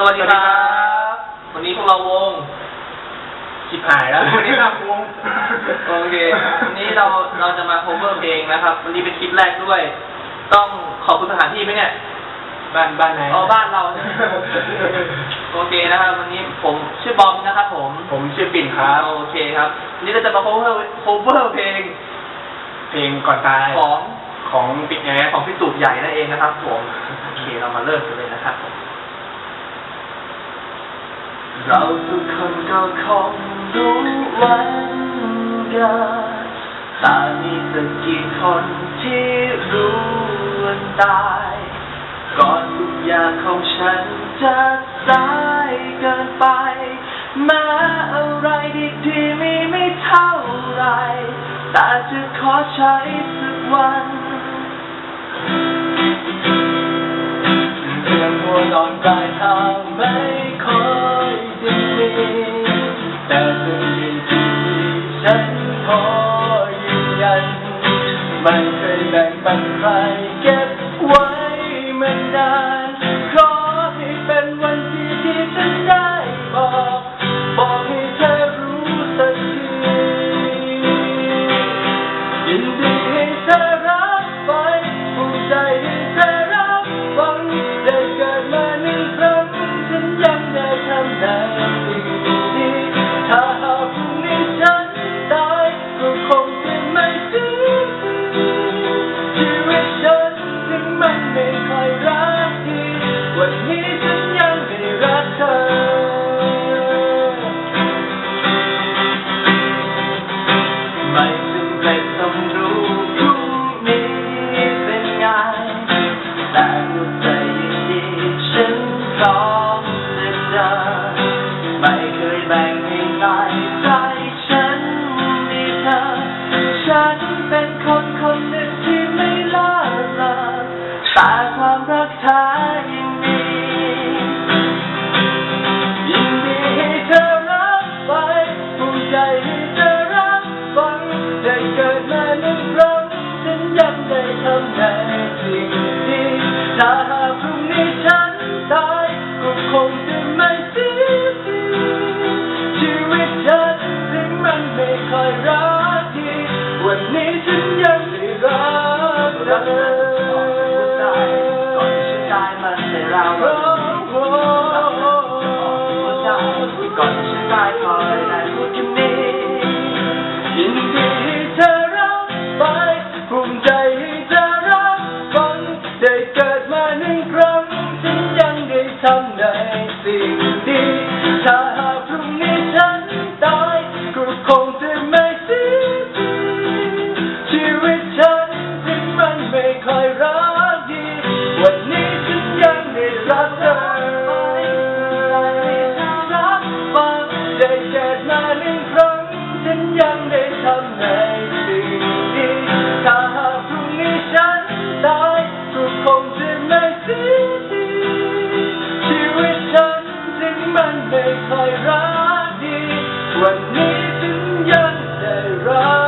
สวัสดีครับ วันนี้พวกเราวงชิบหายแล้ว วันนี้ครับวงโอเค วันนี้เราเราจะมา cover เพลงนะครับ วันนี้เป็นคลิปแรกด้วย ต้องขอบคุณสถานที่ไหมเนี่ย บ้านบ้านไหนอ๋อบ้านเราใช่ไหมโอเคนะครับ วันนี้ผมชื่อบอมนะครับผม ผมชื่อปิ่นครับ โอเคครับวันนี้เราจะมา cover cover เพลง เพลงก่อนตายของของปิดแอร์ของพี่ตูดใหญ่นั่นเองนะครับผม โอเคเรามาเริ่มกันเลยนะครับผม เราทุกคนก็คงรู้วันกันแต่มีสักกี่คนที่รู้วันตาย ก่อนทุกอย่างของฉันจะสายเกินไป แม้อะไรดีๆมีไม่เท่าไร แต่จะขอใช้สักวันเรื่องหัวนอนไม่ ฉันขอยืนยันไม่เคยแบ่งปันใครเก็บไว้มานาน ขอให้เป็นวันที่ที่ฉันได้บอก บอกให้เธอรู้สักทียินดีให้เธอรับไปภูมิใจให้เธอรับฟังได้เกิดมาหนึ่งครั้งฉันยังได้ทำในสิ่งดี ไม่เคยแบ่งให้ใครใจฉันมีเธอ ฉันเป็นคนคนหนึ่งที่ไม่ล่าลาแต่ความรักแท้ยังมี ยินดีให้เธอรับไปภูมิใจให้เธอรับฟังได้เกิดมาหนึ่งครั้งฉันยังได้ทำในสิ่ง ไม่เคยรักดีวันนี้ฉันยังได้รักเธอก่อนที่ฉันตายมันได้ราวเราก่อนฉันตายคอยได้พูดคำนี้ยินดีให้เธอรับไปภูมิใจให้เธอรับฟังได้เกิดมาหนึ่งครั้งฉันยังได้ทำในสิ่งดี ยรักดีวันนี้ฉันยังได้รักเธอรักฟังได้เกิดมาหนึ่งครั้งฉันยังได้ทำในสิ่งดีถ้าหากพรุ่งนี้ฉันตายก็คงจะไม่เสียทีชีวิตฉันถึงมันไม่ค่อยรักดีวันนี้ฉันยังได้รัก